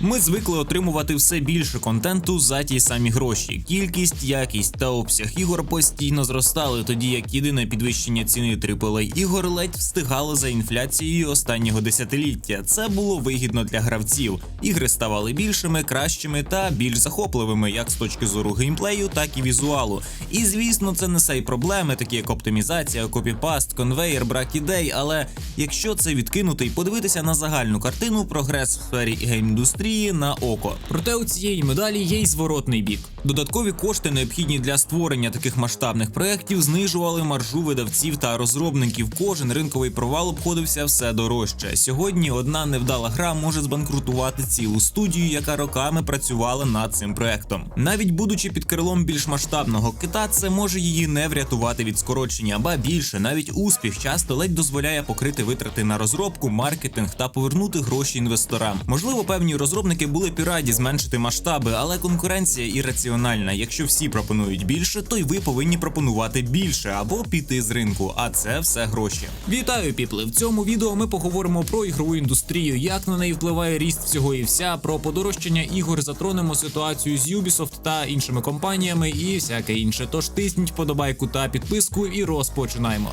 Ми звикли отримувати все більше контенту за ті самі гроші. Кількість, якість та обсяг ігор постійно зростали, тоді як єдине підвищення ціни AAA ігор ледь встигало за інфляцією останнього десятиліття. Це було вигідно для гравців. Ігри ставали більшими, кращими та більш захопливими, як з точки зору геймплею, так і візуалу. І звісно, це несе й проблеми, такі як оптимізація, копіпаст, конвейер, брак ідей. Але якщо це відкинути і подивитися на загальну картину, прогрес в сфері гейм-індустрії на око. Проте у цієї медалі є й зворотний бік. Додаткові кошти, необхідні для створення таких масштабних проєктів, знижували маржу видавців та розробників. Кожен ринковий провал обходився все дорожче. Сьогодні одна невдала гра може збанкрутувати цілу студію, яка роками працювала над цим проектом. Навіть будучи під крилом більш масштабного кита, це може її не врятувати від скорочення, ба більше навіть успіх часто ледь дозволяє покрити витрати на розробку, маркетинг та повернути гроші інвесторам. Можливо, певні розробники були б і раді зменшити масштаби, але конкуренція ірраціональна. Якщо всі пропонують більше, то й ви повинні пропонувати більше або піти з ринку. А це все гроші. Вітаю, піпли! В цьому відео ми поговоримо про ігрову індустрію, як на неї впливає ріст всього і вся, про подорожчання ігор, затронемо ситуацію з Ubisoft та іншими компаніями і всяке інше. Тож тисніть подобайку та підписку і розпочинаємо.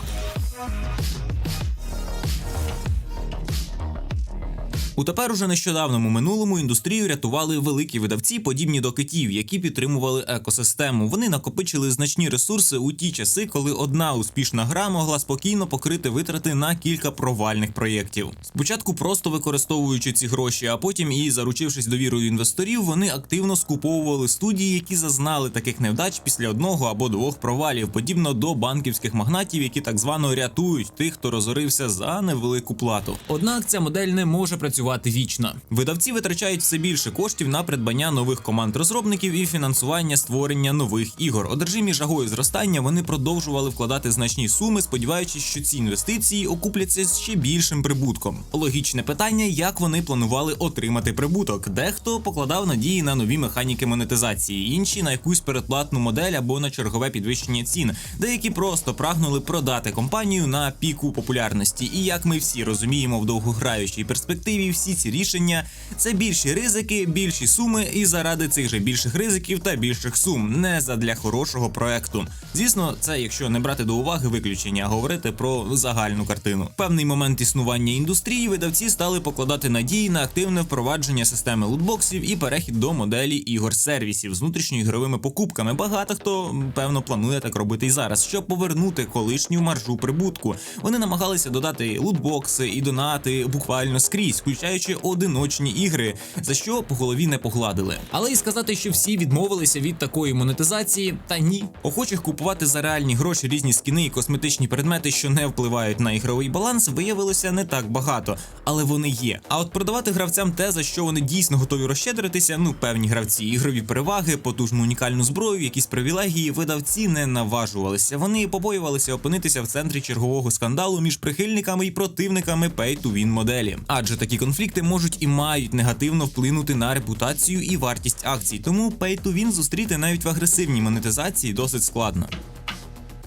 У тепер уже нещодавному минулому індустрію рятували великі видавці, подібні до китів, які підтримували екосистему. Вони накопичили значні ресурси у ті часи, коли одна успішна гра могла спокійно покрити витрати на кілька провальних проєктів. Спочатку просто використовуючи ці гроші, а потім і заручившись довірою інвесторів, вони активно скуповували студії, які зазнали таких невдач після одного або двох провалів, подібно до банківських магнатів, які так звано рятують тих, хто розорився за невелику плату. Однак ця модель не може працювати вічно. Видавці витрачають все більше коштів на придбання нових команд розробників і фінансування створення нових ігор. Одержимі жагою зростання вони продовжували вкладати значні суми, сподіваючись, що ці інвестиції окупляться з ще більшим прибутком. Логічне питання, як вони планували отримати прибуток. Дехто покладав надії на нові механіки монетизації, інші на якусь передплатну модель або на чергове підвищення цін. Деякі просто прагнули продати компанію на піку популярності. І як ми всі розуміємо, в довгограючій перспективі всі ці рішення це більші ризики, більші суми, і заради цих же більших ризиків та більших сум, не задля хорошого проекту. Звісно, це якщо не брати до уваги виключення, а говорити про загальну картину. Певний момент існування індустрії видавці стали покладати надії на активне впровадження системи лутбоксів і перехід до моделі ігор сервісів з внутрішньоігровими покупками. Багато хто певно планує так робити і зараз, щоб повернути колишню маржу прибутку. Вони намагалися додати лутбокси і донати буквально скрізь, включаючи одиночні ігри, за що по голові не погладили. Але і сказати, що всі відмовилися від такої монетизації, та ні. Охочих купувати за реальні гроші різні скіни і косметичні предмети, що не впливають на ігровий баланс, виявилося не так багато, але вони є. А от продавати гравцям те, за що вони дійсно готові розщедритися, ну певні гравці, ігрові переваги, потужну унікальну зброю, якісь привілегії, видавці не наважувалися. Вони побоювалися опинитися в центрі чергового скандалу між прихильниками і противниками pay-to-win моделі. Адже такі конфлікти можуть і мають негативно вплинути на репутацію і вартість акцій. Тому pay-to-win зустріти навіть в агресивній монетизації досить складно.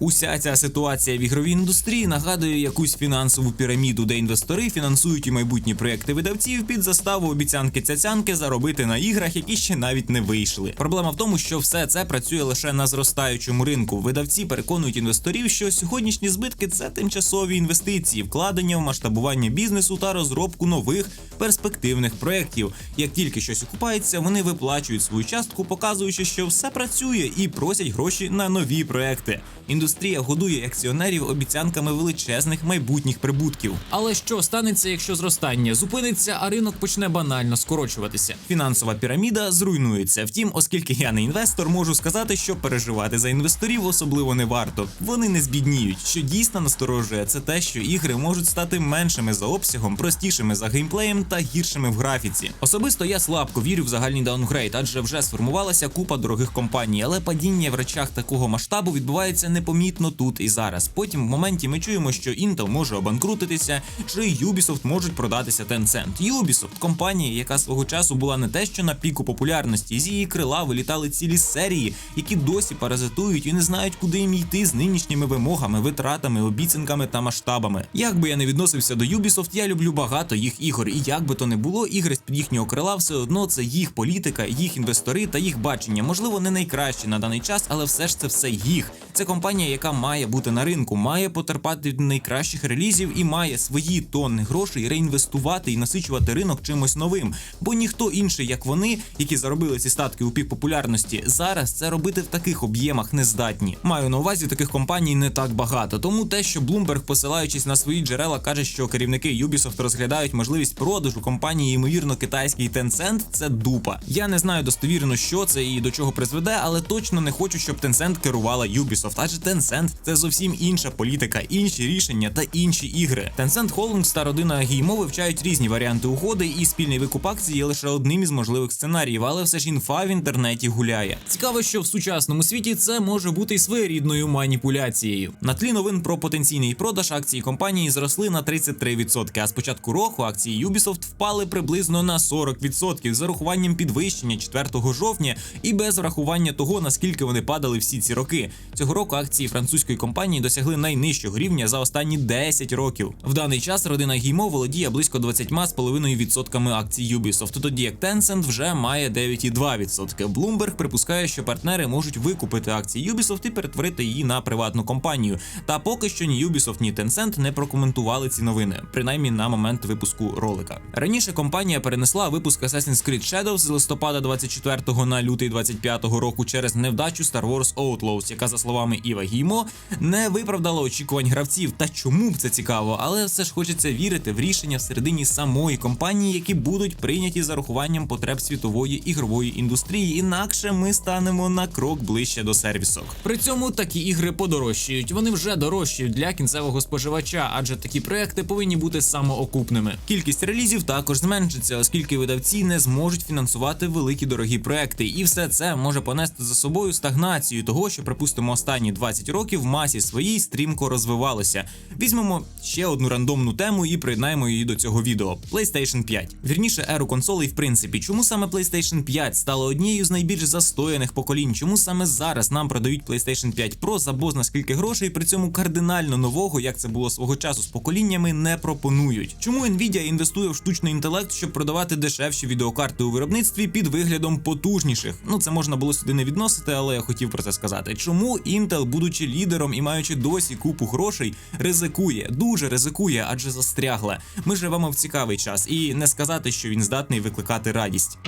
Уся ця ситуація в ігровій індустрії нагадує якусь фінансову піраміду, де інвестори фінансують і майбутні проекти видавців під заставу обіцянки цяцянки заробити на іграх, які ще навіть не вийшли. Проблема в тому, що все це працює лише на зростаючому ринку. Видавці переконують інвесторів, що сьогоднішні збитки це тимчасові інвестиції, вкладення в масштабування бізнесу та розробку нових перспективних проєктів. Як тільки щось окупається, вони виплачують свою частку, показуючи, що все працює, і просять гроші на нові проекти. Індустрія годує акціонерів обіцянками величезних майбутніх прибутків. Але що станеться, якщо зростання зупиниться, а ринок почне банально скорочуватися? Фінансова піраміда зруйнується. Втім, оскільки я не інвестор, можу сказати, що переживати за інвесторів особливо не варто. Вони не збідніють. Що дійсно насторожує, це те, що ігри можуть стати меншими за обсягом, простішими за геймплеєм та гіршими в графіці. Особисто я слабко вірю в загальний даунгрейд, адже вже сформувалася купа дорогих компаній, але падіння в речах такого масштабу відбувається непомітно помітно тут і зараз. Потім в моменті ми чуємо, що Intel може обанкрутитися, чи Ubisoft можуть продатися Tencent. Ubisoft – компанія, яка свого часу була не те, що на піку популярності, з її крила вилітали цілі серії, які досі паразитують і не знають, куди їм йти з нинішніми вимогами, витратами, обіцянками та масштабами. Як би я не відносився до Ubisoft, я люблю багато їх ігор, і як би то не було, ігри з під їхнього крила все одно це їх політика, їх інвестори та їх бачення. Можливо, не найкращі на даний час, але все ж це все їх. Це компанія, яка має бути на ринку, має потерпати від найкращих релізів і має свої тонни грошей реінвестувати і насичувати ринок чимось новим. Бо ніхто інший, як вони, які заробили ці статки у пік популярності, зараз це робити в таких об'ємах не здатні. Маю на увазі таких компаній не так багато. Тому те, що Bloomberg, посилаючись на свої джерела, каже, що керівники Ubisoft розглядають можливість продажу компанії, ймовірно, китайський Tencent, це дупа. Я не знаю достовірно, що це і до чого призведе, але точно не хочу, щоб Tencent керувала Ubisoft, адже Tencent – це зовсім інша політика, інші рішення та інші ігри. Tencent Holdings та родина Гіймо вивчають різні варіанти угоди, і спільний викуп акцій є лише одним із можливих сценаріїв, але все ж інфа в інтернеті гуляє. Цікаво, що в сучасному світі це може бути й своєрідною маніпуляцією. На тлі новин про потенційний продаж акцій компанії зросли на 33%, а з початку року акції Ubisoft впали приблизно на 40% з урахуванням підвищення 4 жовтня і без врахування того, наскільки вони падали всі ці роки. Цього року акції французької компанії досягли найнижчого рівня за останні 10 років. В даний час родина Гіймо володіє близько 20,5% акцій Ubisoft, тоді як Tencent вже має 9,2%. Bloomberg припускає, що партнери можуть викупити акції Ubisoft і перетворити її на приватну компанію. Та поки що ні Ubisoft, ні Tencent не прокоментували ці новини, принаймні на момент випуску ролика. Раніше компанія перенесла випуск Assassin's Creed Shadows з листопада 24 на лютий 25 року через невдачу Star Wars Outlaws, яка, за словами Іва Гіймо, не виправдала очікувань гравців. Та чому б це цікаво, але все ж хочеться вірити в рішення всередині самої компанії, які будуть прийняті за рахуванням потреб світової ігрової індустрії. Інакше ми станемо на крок ближче до сервісок. При цьому такі ігри подорожчають. Вони вже дорожчають для кінцевого споживача, адже такі проекти повинні бути самоокупними. Кількість релізів також зменшиться, оскільки видавці не зможуть фінансувати великі дорогі проекти, і все це може понести за собою стагнацію того, що припустимо останні 20 років в масі своїй стрімко розвивалося. Візьмемо ще одну рандомну тему і приєднаємо її до цього відео: PlayStation 5. Вірніше, еру консолей, в принципі, чому саме PlayStation 5 стала однією з найбільш застояних поколінь? Чому саме зараз нам продають PlayStation 5 Pro за бозна скільки грошей, при цьому кардинально нового, як це було свого часу з поколіннями, не пропонують? Чому Nvidia інвестує в штучний інтелект, щоб продавати дешевші відеокарти у виробництві під виглядом потужніших? Ну це можна було сюди не відносити, але я хотів про це сказати. Чому Intel, будучи лідером і маючи досі купу грошей, ризикує, дуже ризикує, адже застрягла. Ми живемо в цікавий час, і не сказати, що він здатний викликати радість.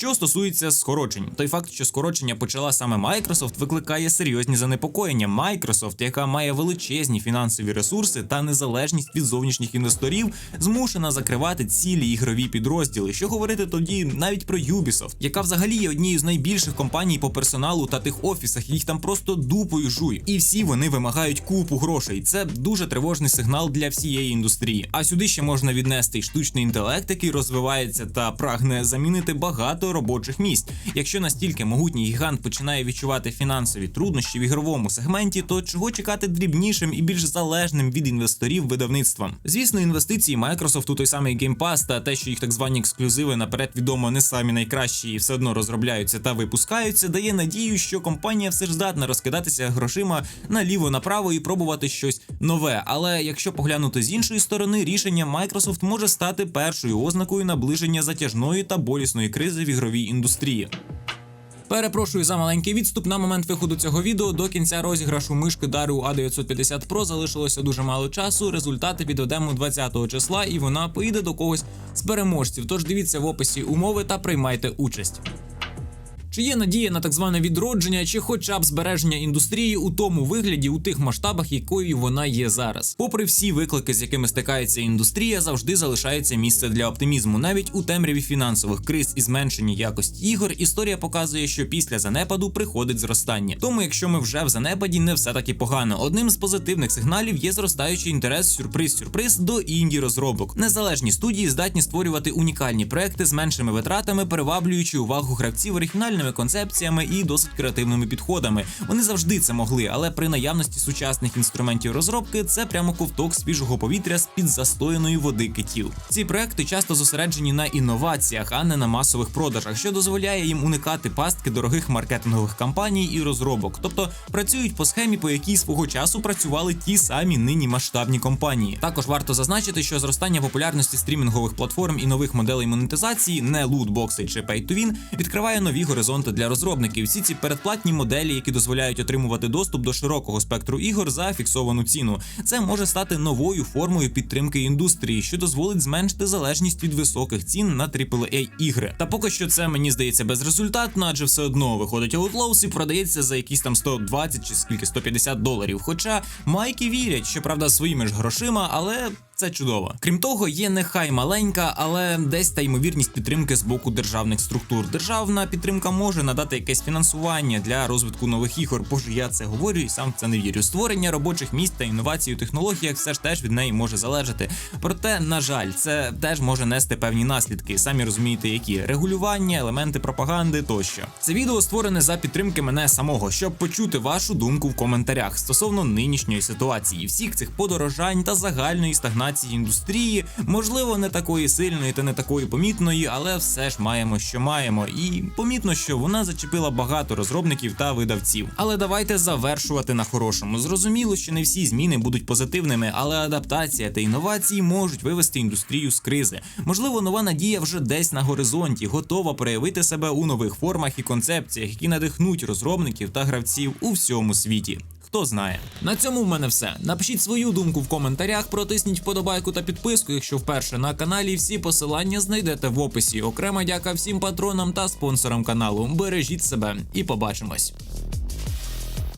Що стосується скорочень, той факт, що скорочення почала саме Microsoft, викликає серйозні занепокоєння. Microsoft, яка має величезні фінансові ресурси та незалежність від зовнішніх інвесторів, змушена закривати цілі ігрові підрозділи. Що говорити тоді навіть про Ubisoft, яка взагалі є однією з найбільших компаній по персоналу та тих офісах, їх там просто дупою жуй, і всі вони вимагають купу грошей. Це дуже тривожний сигнал для всієї індустрії. А сюди ще можна віднести й штучний інтелект, який розвивається та прагне замінити багато робочих місць. Якщо настільки могутній гігант починає відчувати фінансові труднощі в ігровому сегменті, то чого чекати дрібнішим і більш залежним від інвесторів видавництвам? Звісно, інвестиції Microsoft у той самий Game Pass та те, що їх так звані ексклюзиви наперед відомо не самі найкращі і все одно розробляються та випускаються, дає надію, що компанія все ж здатна розкидатися грошима наліво направо і пробувати щось нове. Але якщо поглянути з іншої сторони, рішення Microsoft може стати першою ознакою наближення затяжної та болісної кризи в ігровій індустрії. Перепрошую за маленький відступ. На момент виходу цього відео до кінця розіграшу мишки Дару А950 Pro залишилося дуже мало часу. Результати підведемо 20 числа, і вона поїде до когось з переможців. Тож дивіться в описі умови та приймайте участь. Чи є надія на так зване відродження, чи хоча б збереження індустрії у тому вигляді, у тих масштабах, якою вона є зараз? Попри всі виклики, з якими стикається індустрія, завжди залишається місце для оптимізму. Навіть у темряві фінансових криз і зменшенні якості ігор, історія показує, що після занепаду приходить зростання. Тому, якщо ми вже в занепаді, не все таки погано. Одним з позитивних сигналів є зростаючий інтерес сюрприз-сюрприз до інді розробок. Незалежні студії здатні створювати унікальні проекти з меншими витратами, приваблюючи увагу гравців оригінальними оригінальними концепціями і досить креативними підходами. Вони завжди це могли, але при наявності сучасних інструментів розробки це прямо ковток свіжого повітря з під застояної води китів. Ці проекти часто зосереджені на інноваціях, а не на масових продажах, що дозволяє їм уникати пастки дорогих маркетингових кампаній і розробок, тобто працюють по схемі, по якій свого часу працювали ті самі нині масштабні компанії. Також варто зазначити, що зростання популярності стрімінгових платформ і нових моделей монетизації, не лутбокси чи pay-to-win, відкриває нові горизонти для розробників. Всі ці передплатні моделі, які дозволяють отримувати доступ до широкого спектру ігор за фіксовану ціну. Це може стати новою формою підтримки індустрії, що дозволить зменшити залежність від високих цін на aaa ігри. Та поки що це мені здається безрезультатно, адже все одно виходить Outlaws і продається за якісь там 120 чи скільки 150 доларів. Хоча майки вірять, що правда своїми ж грошима, але. Це чудово. Крім того, є нехай маленька, але десь та ймовірність підтримки з боку державних структур. Державна підтримка може надати якесь фінансування для розвитку нових ігор. Боже, я це говорю і сам в це не вірю. Створення робочих місць та інновацій у технологіях все ж теж від неї може залежати. Проте, на жаль, це теж може нести певні наслідки. Самі розумієте, які регулювання, елементи пропаганди тощо. Це відео створене за підтримки мене самого, щоб почути вашу думку в коментарях стосовно нинішньої ситуації, всіх цих подорожань та загальної стагнації індустрії, можливо, не такої сильної та не такої помітної, але все ж маємо, що маємо, і помітно, що вона зачепила багато розробників та видавців. Але давайте завершувати на хорошому. Зрозуміло, що не всі зміни будуть позитивними, але адаптація та інновації можуть вивести індустрію з кризи. Можливо, нова надія вже десь на горизонті, готова проявити себе у нових формах і концепціях, які надихнуть розробників та гравців у всьому світі. Хто знає. На цьому в мене все. Напишіть свою думку в коментарях, протисніть вподобайку та підписку, якщо вперше на каналі. Всі посилання знайдете в описі. Окрема дяка всім патронам та спонсорам каналу. Бережіть себе і побачимось.